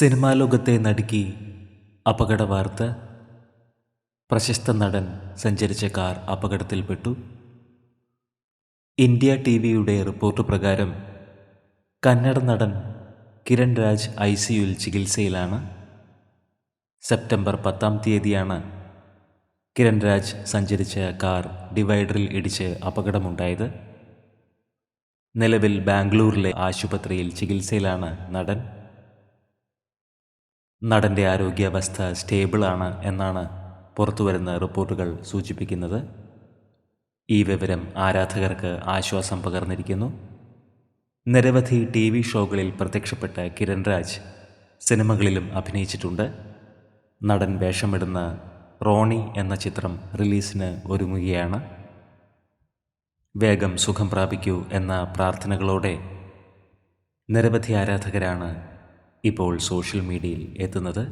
Cinema ലോകത്തെ നടുക്കി അപകട വാർത്ത പ്രശസ്ത നടൻ സഞ്ചരിച്ച കാർ അപകടത്തിൽപ്പെട്ടു ഇന്ത്യ ടി വിയുടെ റിപ്പോർട്ട് പ്രകാരം കന്നഡ നടൻ കിരൺ രാജ് ഐ സിയുയിൽ ചികിത്സയിലാണ്. സെപ്റ്റംബർ പത്താം തീയതിയാണ് കിരൺ രാജ് സഞ്ചരിച്ച കാർ ഡിവൈഡറിൽ ഇടിച്ച് അപകടമുണ്ടായത്. നിലവിൽ ബാംഗ്ലൂരിലെ ആശുപത്രിയിൽ ചികിത്സയിലാണ് നടൻ. നടന്റെ ആരോഗ്യാവസ്ഥ സ്റ്റേബിളാണ് എന്നാണ് പുറത്തുവരുന്ന റിപ്പോർട്ടുകൾ സൂചിപ്പിക്കുന്നത്. ഈ വിവരം ആരാധകർക്ക് ആശ്വാസം പകർന്നിരിക്കുന്നു. നിരവധി ടി വി ഷോകളിൽ പ്രത്യക്ഷപ്പെട്ട കിരൺ രാജ് സിനിമകളിലും അഭിനയിച്ചിട്ടുണ്ട്. നടൻ വേഷമിടുന്ന റോണി എന്ന ചിത്രം റിലീസിന് ഒരുങ്ങുകയാണ്. വേഗം സുഖം പ്രാപിക്കൂ എന്ന പ്രാർത്ഥനകളോടെ നിരവധി ആരാധകരാണ് ഇപ്പോൾ സോഷ്യൽ മീഡിയയിൽ എത്തുന്നത്